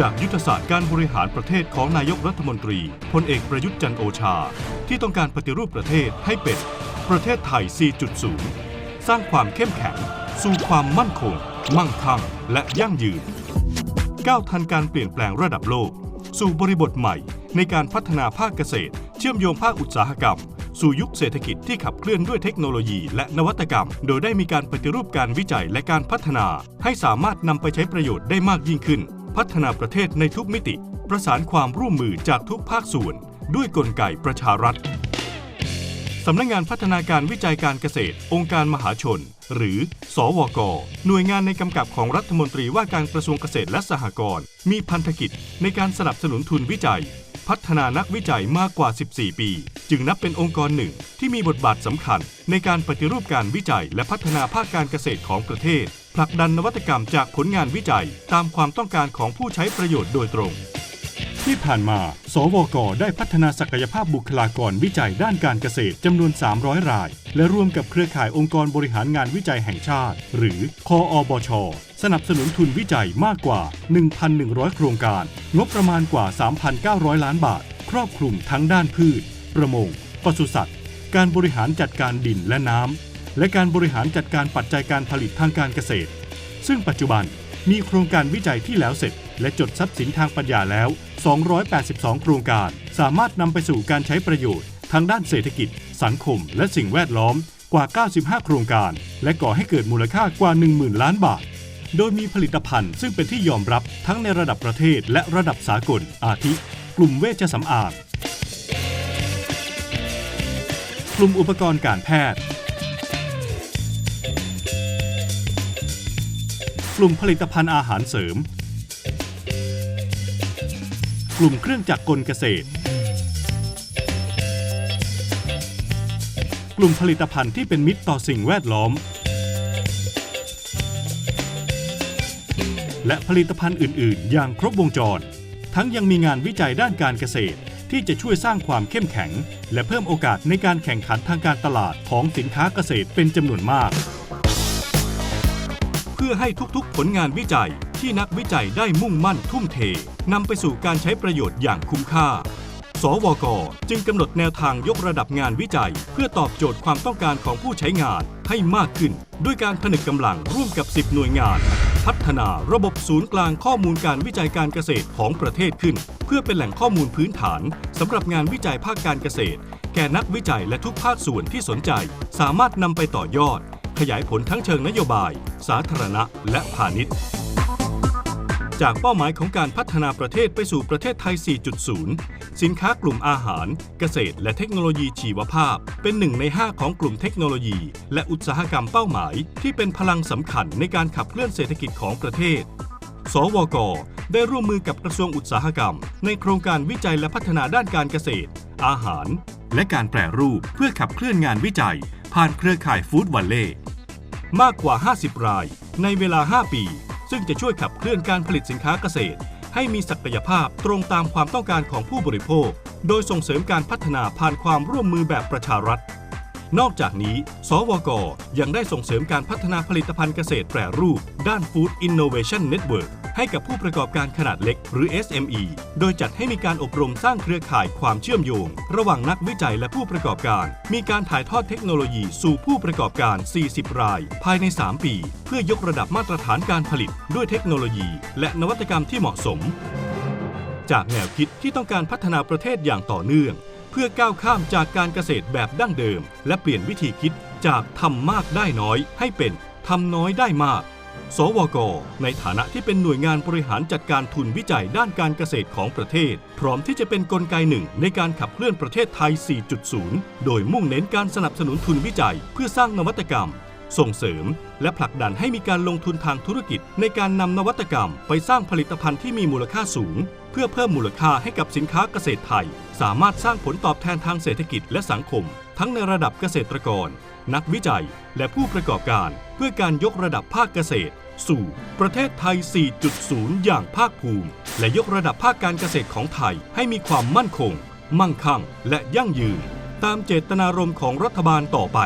จากยุทธศาสตร์การบริหารประเทศของนายกรัฐมนตรีพลเอกประยุทธ์จันโอชา ที่ต้องการปฏิรูปประเทศให้เป็น ประเทศไทย 4.0 สร้างความเข้มแข็ง สู่ความมั่นคง มั่งคั่ง และยั่งยืน ก้าวทันการเปลี่ยนแปลงระดับโลก สู่บริบทใหม่ในการพัฒนาภาคเกษตร เชื่อมโยงภาคอุตสาหกรรม สู่ยุคเศรษฐกิจที่ขับเคลื่อนด้วยเทคโนโลยีและนวัตกรรม โดยได้มีการปฏิรูปการวิจัยและการพัฒนา ให้สามารถนำไปใช้ประโยชน์ได้มากยิ่งขึ้น พัฒนาประเทศในทุกมิติ ประสานความร่วมมือจากทุกภาคส่วน ด้วยกลไกประชารัฐสำนักงงานพัฒนาการวิจัยการเกษตร องค์การมหาชน หรือ สวก หน่วยงานในกำกับของรัฐมนตรีว่าการกระทรวงเกษตรและสหกรณ์มีพันธกิจในการสนับสนุนทุนวิจัย พัฒนานักวิจัยมากกว่า 14 ปี จึงนับเป็นองค์กรหนึ่งที่มีบทบาทสำคัญ ในการปฏิรูปการวิจัยและพัฒนาภาคการเกษตรของประเทศ ผลักดันนวัตกรรมจากผลงานวิจัยตามความต้องการของผู้ใช้ประโยชน์โดยตรง ที่ผ่านมา สวก ได้พัฒนาศักยภาพบุคลากรวิจัยด้านการเกษตรจำนวน 300 ราย และร่วมกับเครือข่ายองค์กรบริหารงานวิจัยแห่งชาติ หรือคออบช สนับสนุนทุนวิจัยมากกว่า 1,100 โครงการ งบประมาณกว่า 3,900 ล้านบาท ครอบคลุมทั้งด้านพืช ประมงปศุสัตว์ การบริหารจัดการดินและน้ำ และการบริหารจัดการปัจจัยการผลิตทางการเกษตร ซึ่งปัจจุบันมีโครงการวิจัยที่แล้วเสร็จ และจดทรัพย์สินทางปัญญาแล้ว 282 โครงการ สามารถนำไปสู่การใช้ประโยชน์ ทางด้านเศรษฐกิจ สังคม และสิ่งแวดล้อมกว่า 95 โครงการ และก่อให้เกิดมูลค่ากว่า 10,000 ล้านบาท โดยมีผลิตภัณฑ์ซึ่งเป็นที่ยอมรับทั้งในระดับประเทศและระดับสากล อาทิ กลุ่มเวชสำอาง กลุ่มอุปกรณ์การแพทย์ ลุ่มผลิตภัณฑ์อาหารเสริม กลุ่มเครื่องจักรกลเกษตร กลุ่มผลิตภัณฑ์ที่เป็นมิตรต่อสิ่งแวดล้อม และผลิตภัณฑ์อื่น ๆ อย่างครบวงจร ทั้งยังมีงานวิจัยด้านการเกษตรที่จะช่วยสร้างความเข้มแข็ง และเพิ่มโอกาสในการแข่งขันทางการตลาดของสินค้าเกษตรเป็นจำนวนมาก พื่อให้ทุกๆ ผลงานวิจัยที่นักวิจัยได้มุ่งมั่นทุ่มเทนำไปสู่การใช้ประโยชน์อย่างคุ้มค่า สวก จึงกำหนดแนวทางยกระดับงานวิจัย เพื่อตอบโจทย์ความต้องการของผู้ใช้งานให้มากขึ้น ด้วยการผนึกกำลังร่วมกับ 10 หน่วยงาน พัฒนาระบบศูนย์กลางข้อมูลการวิจัยการเกษตรของประเทศขึ้น เพื่อเป็นแหล่งข้อมูลพื้นฐานสำหรับงานวิจัยภาคการเกษตร แก่นักวิจัยและทุกภาคส่วนที่สนใจ สามารถนำไปต่อยอด ขยายผลทั้งเชิงนโยบาย สาธารณะ และพาณิชย์ จากเป้าหมายของการพัฒนาประเทศไปสู่ประเทศไทย 4.0 สินค้ากลุ่มอาหาร เกษตร และเทคโนโลยีชีวภาพ เป็นหนึ่งใน 5 ของกลุ่มเทคโนโลยี และอุตสาหกรรมเป้าหมาย ที่เป็นพลังสำคัญในการขับเคลื่อนเศรษฐกิจของประเทศ สวก ได้ร่วมมือกับกระทรวงอุตสาหกรรม ในโครงการวิจัยและพัฒนาด้านการเกษตร อาหาร และการแปรรูปเพื่อขับเคลื่อนงานวิจัยผ่านเครือข่ายฟู้ดวันเล่ มากกว่า 50 ราย ในเวลา 5 ปี ซึ่งจะช่วยขับเคลื่อนการผลิตสินค้าเกษตร ให้มีศักยภาพตรงตามความต้องการของผู้บริโภค โดยส่งเสริมการพัฒนาผ่านความร่วมมือแบบประชารัฐ นอกจากนี้ สวก ยังได้ส่งเสริมการพัฒนาผลิตภัณฑ์เกษตรแปรรูป ด้าน Food Innovation Network ให้กับผู้ประกอบการขนาดเล็ก หรือ SME โดยจัดให้มีการอบรมสร้างเครือข่ายความเชื่อมโยง ระหว่างนักวิจัยและผู้ประกอบการ มีการถ่ายทอดเทคโนโลยีสู่ผู้ประกอบการ 40 ราย ภายใน 3 ปี เพื่อยกระดับมาตรฐานการผลิต ด้วยเทคโนโลยี และนวัตกรรมที่เหมาะสม จากแนวคิดที่ต้องการพัฒนาประเทศอย่างต่อเนื่องเพื่อก้าวข้ามจากการเกษตรแบบดั้งเดิม และเปลี่ยนวิธีคิดจากทำมากได้น้อยให้เป็นทำน้อยได้มาก สวก ในฐานะที่เป็นหน่วยงานบริหารจัดการทุนวิจัยด้านการเกษตรของประเทศ พร้อมที่จะเป็นนกลไกหนึ่งในการขับเคลื่อนประเทศไทย 4.0 โดยมุ่งเน้นการสนับสนุนทุนวิจัย เพื่อสร้างนวัตกรรม ส่งเสริม และผลักดันให้มีการลงทุนทางธุรกิจ ในการนำนวัตกรรม ไปสร้างผลิตภัณฑ์ที่มีมูลค่าสูง เพื่อเพิ่มมูลค่าให้กับสินค้าเกษตรไทย สามารถสร้างผลตอบแทนทางเศรษฐกิจและสังคม ทั้งในระดับเกษตรกร นักวิจัย และผู้ประกอบการเพื่อการยกระดับภาคเกษตร สู่ประเทศไทย 4.0 อย่างภาคภูมิ และยกระดับภาคการเกษตรของไทยให้มีความมั่นคง มั่งคั่ง และยั่งยืน ตามเจตนารมณ์ของรัฐบาลต่อไป